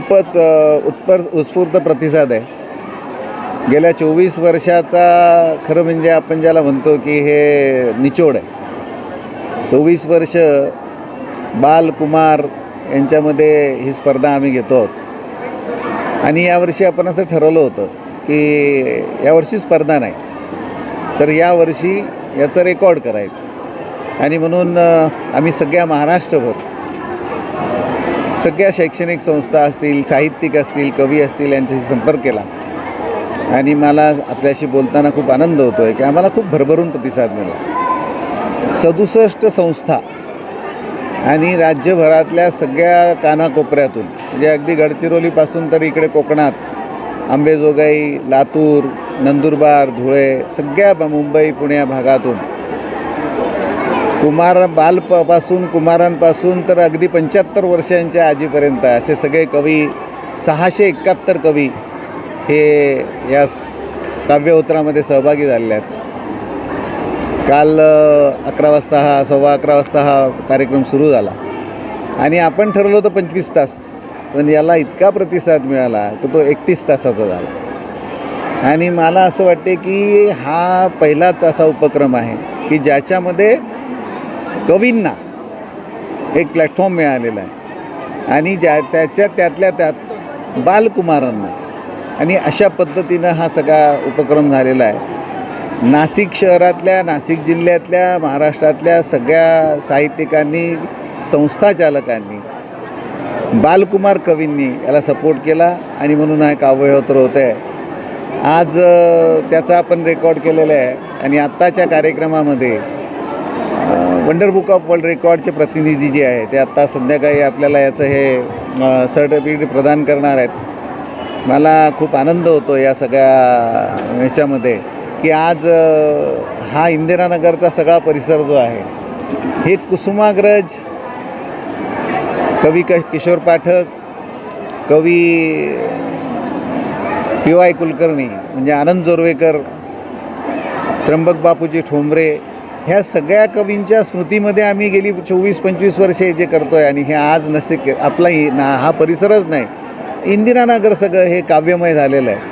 खूपच अ, उत्पर उत्स्फूर्त प्रतिसाद आहे. गेल्या चोवीस वर्षाचा खरं म्हणजे आपण ज्याला म्हणतो की हे निचोड आहे. चोवीस वर्ष बाल कुमार यांच्यामध्ये ही स्पर्धा आम्ही घेतो आहोत. आणि यावर्षी आपण असं ठरवलं होतं की यावर्षी स्पर्धा नाही तर यावर्षी याचं रेकॉर्ड करायचं. आणि म्हणून आम्ही सगळ्या महाराष्ट्रभर सगळ्या शैक्षणिक संस्था असतील साहित्यिक असतील कवी असतील यांच्याशी संपर्क केला. आणि मला आपल्याशी बोलताना खूप आनंद होतो आहे की आम्हाला खूप भरभरून प्रतिसाद मिळाला. सदुसष्ट संस्था आणि राज्यभरातल्या सगळ्या कानाकोपऱ्यातून म्हणजे अगदी गडचिरोलीपासून तर इकडे कोकणात आंबेजोगाई लातूर नंदुरबार धुळे सगळ्या ब- मुंबई पुण्या भागातून कुमार बालपासून कुमारांपासून तर अगदी पंच्याहत्तर वर्षांच्या आजीपर्यंत असे सगळे कवी सहाशे एकाहत्तर कवी हे या स- काव्यउत्रामध्ये सहभागी झालेले आहेत. काल अकरा वाजता हा सव्वा अकरा वाजता हा कार्यक्रम सुरू झाला. आणि आपण ठरवलं होतं पंचवीस तास पण याला इतका प्रतिसाद मिळाला तर तो एकतीस तासाचा झाला. आणि मला असं वाटते की हा पहिलाच असा उपक्रम आहे की ज्याच्यामध्ये कवींना एक प्लॅटफॉर्म मिळालेला आहे. आणि ज्या त्याच्या त्यातल्या त्यात बालकुमारांना. आणि अशा पद्धतीनं हा सगळा उपक्रम झालेला आहे. नाशिक शहरातल्या नाशिक जिल्ह्यातल्या महाराष्ट्रातल्या सगळ्या साहित्यिकांनी संस्थाचालकांनी बालकुमार कवींनी याला सपोर्ट केला. आणि म्हणून हा अवयवत्र होतं आहे आज त्याचा आपण रेकॉर्ड केलेला आहे. आणि आत्ताच्या कार्यक्रमामध्ये वंडर बुक ऑफ वर्ल्ड रेकॉर्डचे प्रतिनिधी जे आहे ते आत्ता संध्याकाळी आपल्याला याचं हे सर्टिफिकेट प्रदान करणार आहेत. मला खूप आनंद होतो या सगळ्या ह्याच्यामध्ये की आज हा इंदिरानगरचा सगळा परिसर जो आहे हे कुसुमाग्रज कवी क किशोर पाठक कवी पी वाय कुलकर्णी म्हणजे आनंद जोरवेकर त्र्यंबक बापूजी ठोंबरे ह्या सगळ्या कवींच्या स्मृतीमध्ये आम्ही गेली चोवीस पंचवीस वर्षे जे करतो आहे आणि हे आज नसिक आपलाही ना हा परिसरच नाही. इंदिरानगर सगळं हे काव्यमय झालेलं आहे.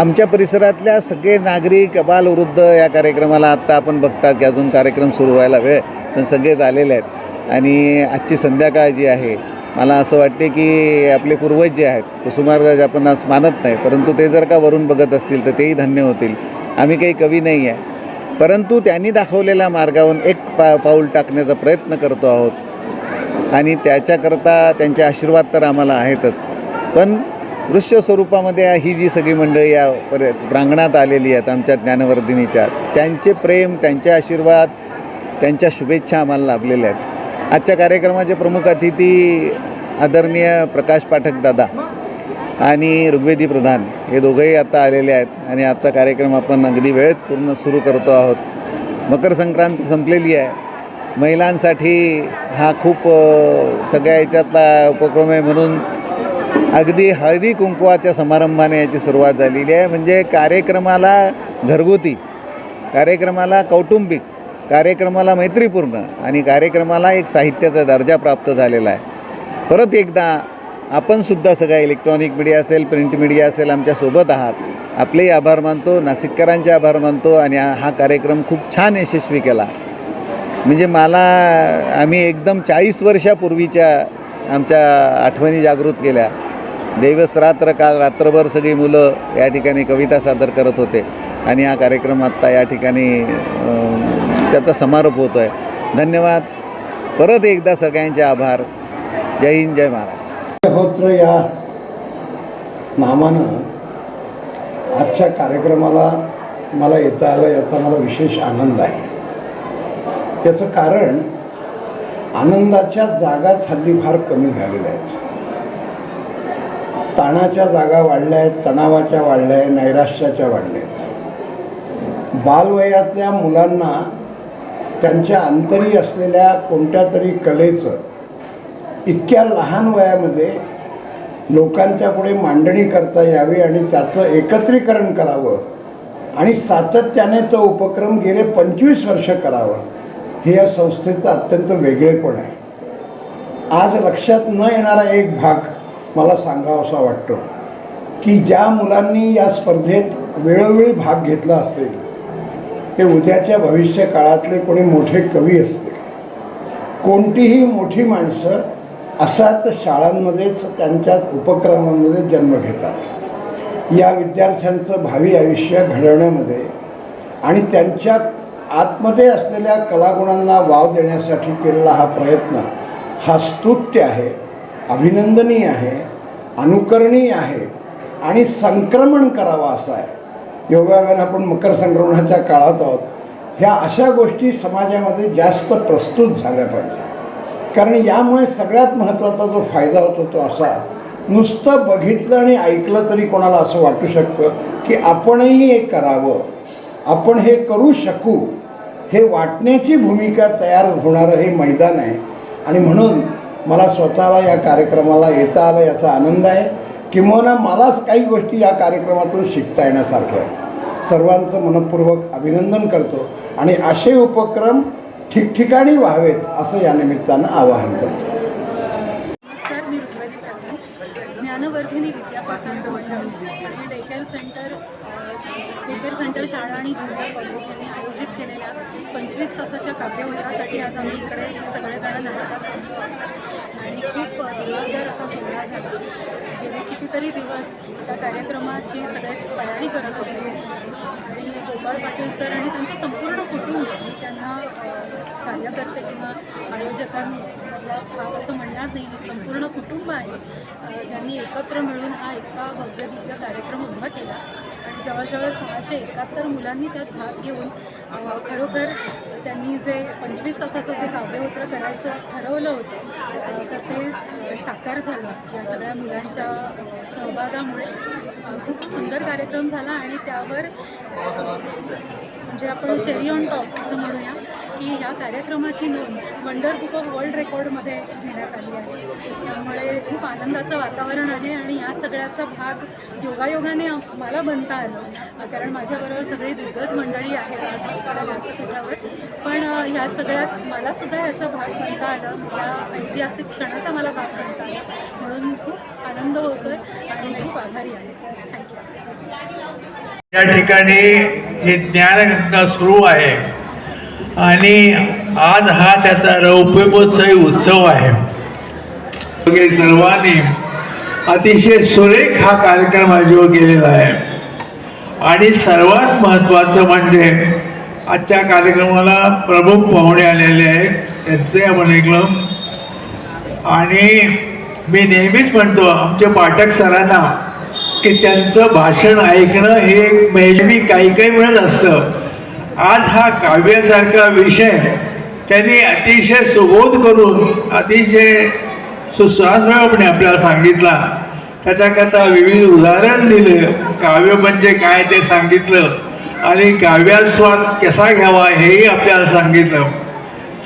आमच्या परिसरातल्या सगळे नागरिक बालवृद्ध या कार्यक्रमाला आत्ता आपण बघतात की अजून कार्यक्रम सुरू व्हायला वेळ पण सगळेच आलेले आहेत. आणि आजची संध्याकाळ जी आहे मला असं वाटते की आपले पूर्वज जे आहेत कुसुमाग्रज आपण आज मानत नाही परंतु ते जर का वरून बघत असतील तर तेही धन्य होतील. आम्ही काही कवी नाही आहे. परंतु त्यांनी दाखवलेल्या मार्गावरून एक पा पाऊल टाकण्याचा प्रयत्न करतो आहोत. आणि त्याच्याकरता त्यांचे आशीर्वाद तर आम्हाला आहेतच. पण दृश्य स्वरूपामध्ये ही जी सगळी मंडळी या पर प्रांगणात आलेली आहेत आमच्या ज्ञानवर्धिनीच्या त्यांचे प्रेम त्यांचे आशीर्वाद त्यांच्या शुभेच्छा आम्हाला लाभलेल्या आहेत. आजच्या कार्यक्रमाचे प्रमुख अतिथी आदरणीय प्रकाश पाठक दादा. आणि ऋग्वेदी प्रधान हे दोघंही आता आलेले आहेत आणि आजचा कार्यक्रम आपण अगदी वेळेत पूर्ण सुरू करतो आहोत. मकर संक्रांत संपलेली आहे. महिलांसाठी हा खूप सगळ्या याच्यातला उपक्रम आहे म्हणून अगदी हळदी कुंकवाच्या समारंभाने याची सुरुवात झालेली आहे. म्हणजे कार्यक्रमाला घरगुती कार्यक्रमाला कौटुंबिक कार्यक्रमाला मैत्रीपूर्ण आणि कार्यक्रमाला एक साहित्याचा दर्जा प्राप्त झालेला आहे. परत एकदा आपणसुद्धा सगळ्या सगळा इलेक्ट्रॉनिक मीडिया असेल प्रिंट मीडिया असेल आमच्यासोबत आहात. आपलेही आभार मानतो नाशिककरांचे आभार मानतो आणि हा कार्यक्रम खूप छान यशस्वी केला. म्हणजे मला आम्ही एकदम चाळीस वर्षापूर्वीच्या आमच्या आठवणी जागृत केल्या. दिवस रात्र काल रात्रभर सगळी मुलं या ठिकाणी कविता सादर करत होते. आणि हा कार्यक्रम आत्ता या ठिकाणी त्याचा समारोप होतो आहे धन्यवाद. परत एकदा सगळ्यांचे आभार. जय हिंद जय महाराष्ट्र. होत्र या नामानं आजच्या कार्यक्रमाला मला येता आलं याचा मला विशेष आनंद आहे. याचं कारण आनंदाच्या जागाच हल्ली फार कमी झालेल्या आहेत. ताणाच्या जागा वाढल्या आहेत तणावाच्या वाढल्या आहेत नैराश्याच्या वाढल्या आहेत. बालवयातल्या मुलांना त्यांच्या अंतरी असलेल्या कोणत्या तरी कलेचं इतक्या लहान वयामध्ये लोकांच्या पुढे मांडणी करता यावी आणि त्याचं एकत्रीकरण करावं. आणि सातत्याने तो उपक्रम गेले पंचवीस वर्ष करावं. हे या संस्थेचं अत्यंत वेगळेपण आहे. आज लक्षात न येणारा एक भाग मला सांगावासा वाटतो की ज्या मुलांनी या स्पर्धेत वेळोवेळी भाग घेतला असेल ते उद्याच्या भविष्य काळातले कोणी मोठे कवी असतील. कोणतीही मोठी माणसं अशाच शाळांमध्येच त्यांच्याच उपक्रमांमध्ये जन्म घेतात. या विद्यार्थ्यांचं भावी आयुष्य घडवण्यामध्ये आणि त्यांच्या आतमध्ये असलेल्या कलागुणांना वाव देण्यासाठी केलेला हा प्रयत्न हा स्तुत्य आहे अभिनंदनीय आहे अनुकरणीय आहे आणि संक्रमण करावा असा आहे. योगायोगाने आपण मकर संक्रमणाच्या काळात आहोत. ह्या अशा गोष्टी समाजामध्ये जास्त प्रस्तुत झाल्या पाहिजे कारण यामुळे सगळ्यात महत्त्वाचा जो फायदा होतो तो असा नुसतं बघितलं आणि ऐकलं तरी कोणाला असं वाटू शकतं की आपणही हे करावं आपण हे करू शकू हे वाटण्याची भूमिका तयार होणारं हे मैदान आहे. आणि म्हणून मला स्वतःला या कार्यक्रमाला येता आलं याचा आनंद आहे. किंवा मलाच काही गोष्टी या कार्यक्रमातून शिकता येण्यासारख्या आहे सर्वांचं मनपूर्वक अभिनंदन करतो. आणि असे उपक्रम ठिकठिकाणी व्हावेत असं या निमित्तानं आवाहन करतो. नमस्कार मी ऋग्वेदी प्रधान ज्ञानवर्धिनी विद्यापासून मंडळ आणि डेकेअर सेंटर डेकेअर सेंटर शाळा आणि जिल्हा कॉलेज यांनी आयोजित केलेल्या पंचवीस तासाच्या काव्यवंतासाठी आज आम्ही इकडे सगळेजण नाश्ता आणि खूप दिवसभर असा सोहळा झाला. गेले कितीतरी दिवस ज्या कार्यक्रमाची सगळे तयारी करत होते. आणि गोपाळ पाटील सर आणि त्यांचं संपूर्ण कुटुंब मी त्यांना कार्यकर्ते किंवा आयोजकांमधला भाग असं म्हणणार नाही संपूर्ण कुटुंब आहे. ज्यांनी एकत्र मिळून हा इतका भव्यदिव्य कार्यक्रम उभा केला. आणि जवळजवळ सहाशे एकाहत्तर मुलांनी त्यात भाग घेऊन खरोखर त्यांनी जे पंचवीस तासाचं जे काव्यवत्र करायचं ठरवलं होतं तर ते साकार झालं या सगळ्या मुलांच्या सहभागामुळे. खूप सुंदर कार्यक्रम झाला आणि त्यावर म्हणजे आपण चेरी ऑन टॉप असं म्हणूया की ह्या कार्यक्रमाची नोंद वंडर बुक ऑफ वर्ल्ड रेकॉर्डमध्ये घेण्यात आली आहे. त्यामुळे खूप आनंदाचं वातावरण आहे आणि या सगळ्याचा भाग योगायोगाने मला बनता आलं. कारण माझ्याबरोबर सगळी दिग्गज मंडळी आहेत आज व्यासपीठावर. पण ह्या सगळ्यात मलासुद्धा ह्याचा भाग बनता आलं. मला ऐतिहासिक क्षणाचा मला भाग बनता आला. म्हणून खूप आनंद होतोय आणि खूप आभारी आहे. थँक्यू या ठिकाणी हे ज्ञानगंगा सुरू आहे. आणि आज हा त्याचा रौप्यमहोत्सवी उत्सव आहे. वगैरे सर्वांनी अतिशय सुरेख हा कार्यक्रम आयोजित केलेला आहे. आणि सर्वात महत्त्वाचं म्हणजे आजच्या कार्यक्रमाला प्रमुख पाहुणे आलेले आहेत. त्यांचे आपण ऐकलं. आणि मी नेहमीच म्हणतो आमच्या पाठक सरांना की त्यांचं भाषण ऐकणं हे एक काही काही मिळत असतं. आज हा काव्यासारखा विषय त्यांनी अतिशय सुबोध करून अतिशय सुस्वास्थ्यपणे आपल्याला सांगितला. त्याच्याकरता विविध उदाहरण दिले. काव्य म्हणजे काय ते सांगितलं. आणि काव्यास्वाद कसा घ्यावा हेही आपल्याला सांगितलं.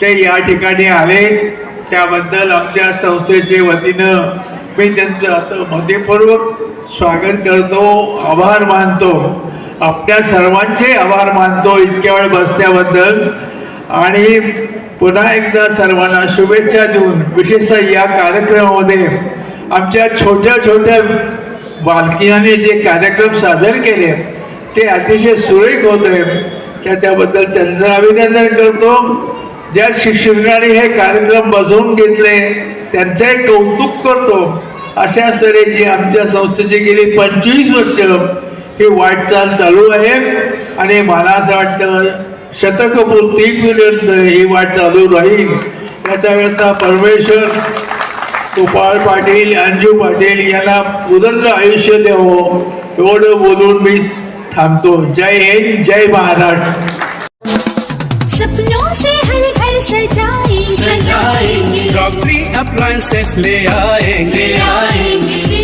ते या ठिकाणी आले. त्याबद्दल आमच्या संस्थेच्या वतीनं मी त्यांचं आता मध्यपूर्वक स्वागत करतो. आभार मानतो. आपल्या सर्वांचे आभार मानतो इतक्या वेळ बसल्याबद्दल. आणि पुन्हा एकदा सर्वांना शुभेच्छा देऊन विशेषतः या कार्यक्रमामध्ये आमच्या छोट्या छोट्या बालकियाने जे कार्यक्रम सादर केले ते अतिशय सुरेख होते. त्याच्याबद्दल त्यांचं अभिनंदन करतो. ज्या शिक्षकांनी हे कार्यक्रम बसवून घेतले त्यांचंही कौतुक करतो. अशाच तऱ्हेची आमच्या संस्थेची गेली पंचवीस वर्ष. ही वाटचाल चालू आहे. आणि मला असं वाटतं शतकपूर्तीपर्यंत ही वाट चालू राहील. याच्याकरता परमेश्वर गोपाळ पाटील अंजू पाटील यांना उदंड आयुष्य द्यावं एवढं बोलून मी थांबतो. जय हिंद जय महाराष्ट्र. सपनों से हर घर सजाएंगे। सजाएंगे। क्रॉकरी अप्लायंसेस ले आएंगे। आएंगे।